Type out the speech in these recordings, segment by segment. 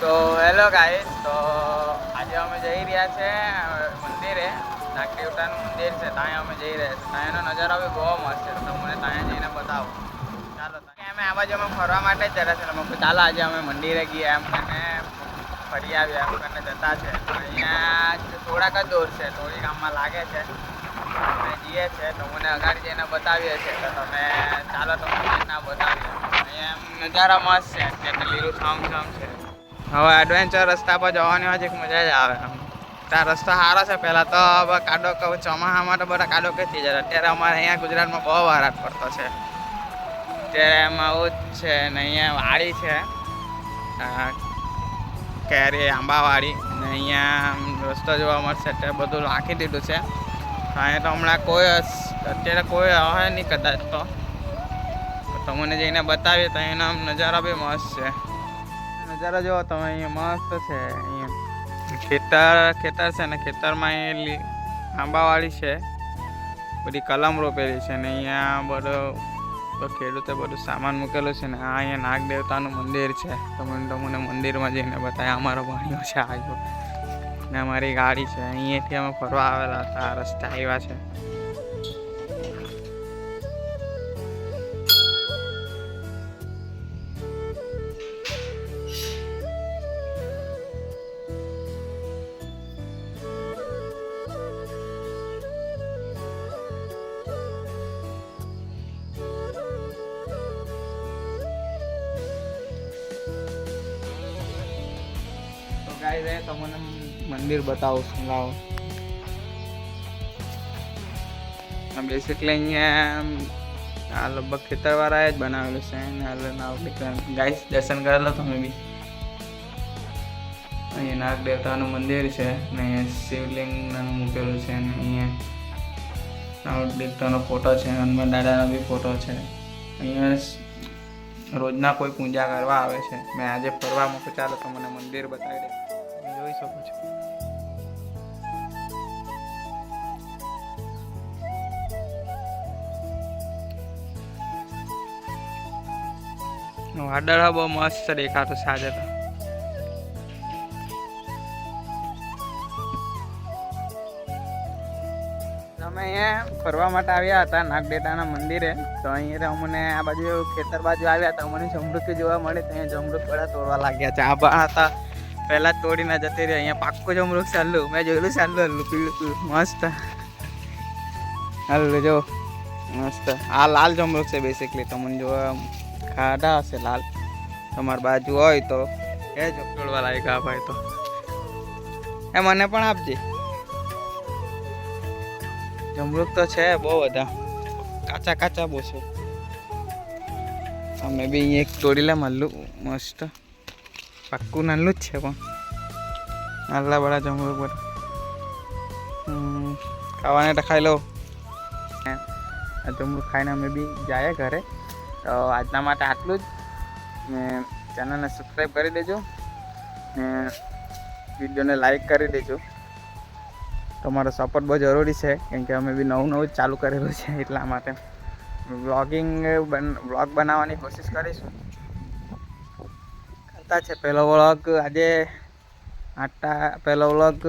So hello guys તો આજે અમે જઈ રહ્યા છે મંદિરે. નાગદેવતાનું મંદિર છે, ત્યાં અમે જઈ રહ્યા છીએ. ત્યાંનો નજારો બી બહુ મસ્ત છે. તો તમને ત્યાં જઈને બતાવો. ચાલો અમે આ બાજુ અમે ફરવા માટે જ જરા છે. અમે ચાલો, આજે અમે મંદિરે ગયા એમ અને ફરી આવ્યા, એમ કરીને જતા છે. અહીંયા થોડાક જ દૂર છે. થોડી ગામમાં લાગે છે. અમે જઈએ છે તો મને અગાડી જઈને બતાવીએ છીએ. તો તમે, ચાલો તમને ના બતાવીએ. અહીંયા એમ નજારા મસ્ત છે. લીલું છામ છામ છે. હવે એડવેન્ચર રસ્તા પર જવાની હોય છે મજા જ આવે. ત્યાં રસ્તો સારો છે, પહેલાં તો હવે કાડો ચોમાસામાં તો બધા કાડો કઈ જાય. અત્યારે અમારે અહીંયા ગુજરાતમાં બહુ વરાટ પડતો છે. અત્યારે એમાં આવું જ છે ને અહીંયા વાડી છે. કેરી, આંબાવાડી ને અહીંયા રસ્તો જોવા મળશે અત્યારે બધું રાખી દીધું છે. અહીંયા તો હમણાં કોઈ અત્યારે કોઈ આવે નહીં કદાચ તો તમને જઈને બતાવીએ તો એનો નજારો બી મસ્ત છે. નજારો જુઓ તમે અહીંયા મસ્ત છે. અહીંયા ખેતર ખેતર છે ને ખેતરમાં અહીં આંબાવાળી છે. બધી કલમ રોપેલી છે ને અહીંયા બધો ખેડૂતે બધું સામાન મૂકેલું છે ને આ અહીંયા નાગ દેવતાનું મંદિર છે. તમને તમને મંદિરમાં જઈને બતાવ્યા અમારો ભણ્યો છે આવ્યો ને અમારી ગાડી છે. અહીંયાથી અમે ફરવા આવેલા હતા રસ્તા આવ્યા છે. તો ગાઈ રે તમને મંદિર બતાવું છું, લાવો. બેસિકલી અહીંયા, આ લગભગ ખેતરવાળાએ જ બનાવેલું છે ગાઈસ દર્શન કરેલો તમે બી. અહીંયા નાગ દેવતાનું મંદિર છે, ને અહીંયા શિવલિંગનું મૂકેલું છે અને અહીંયા નાગ દેવતાનો ફોટો છે, હનુમાન દાદાનો બી ફોટો છે. અહીંયા રોજના કોઈ પૂજા કરવા આવે છે. મેં આજે ફરવા મૂકું ચાલો તો મને મંદિર બતાવી દે. જોઈ શકો છો. બહુ મસ્ત દેખાતું સાજે તો. અમે અહીંયા ફરવા માટે આવ્યા હતા નાગદેતાના મંદિરે. તો અહીંયા અમને આ બાજુ ખેતર બાજુ આવ્યા હતા. અમને જમરૂખ જોવા મળે તો અહીંયા જમરૂખ બધા તોડવા લાગ્યા છે. આભા હતા પહેલા જ તોડીને જતી રહી. અહીંયા પાક્કું જમરૂખ ચાલ્યું મેં જોયેલું ચાલ્યું હલ્લું પીળું મસ્ત. હલ્લું જો. મસ્ત. આ લાલ જમરૂખ છે બેસિકલી તમને જોવા ખાધા હશે લાલ. તમારી બાજુ હોય તો. એ જ તોડવા આ ભાઈ તો. એ મને પણ આપજે. જમરૂક તો છે બહુ બધા. કાચા કાચા બહુ છે. અમે બી એક તોડી લે મલ્લું મસ્ત. પાક્કું નાનું જ છે પણ નાલા બડા જમવું હમ, ખાવાને તો ખાઈ લો આ જમવું ખાઈને અમે બી જાય ઘરે તો આજના માટે આટલું જ ને ચેનલને સબસ્ક્રાઈબ કરી દેજો ને વિડીયોને લાઈક કરી દેજો તમારો સપોર્ટ બહુ જરૂરી છે કેમ કે અમે બી નવું નવું ચાલુ કરેલું છે એટલા માટે બ્લોગિંગ બ્લોગ બનાવવાની કોશિશ કરીશું કરતા છે. પહેલો વ્લોગ આજે આટા, પહેલો વ્લોગ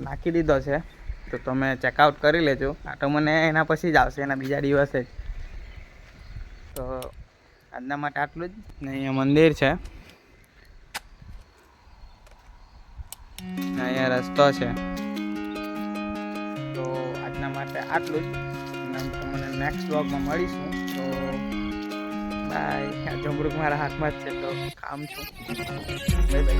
નાખી દીધો છે. તો તમે ચેકઆઉટ કરી લેજો. આ તો મને એના પછી જ આવશે, એના બીજા દિવસે જ. તો આજના માટે આટલું જ. ને અહીંયા મંદિર છે. અહીંયા રસ્તો છે. તો આજના માટે આટલું જ. તમને નેક્સ્ટ બ્લોગમાં મળીશું. બાય. જમરૂક મારા હાથમાં જ છે તો કામ છું. Bye bye.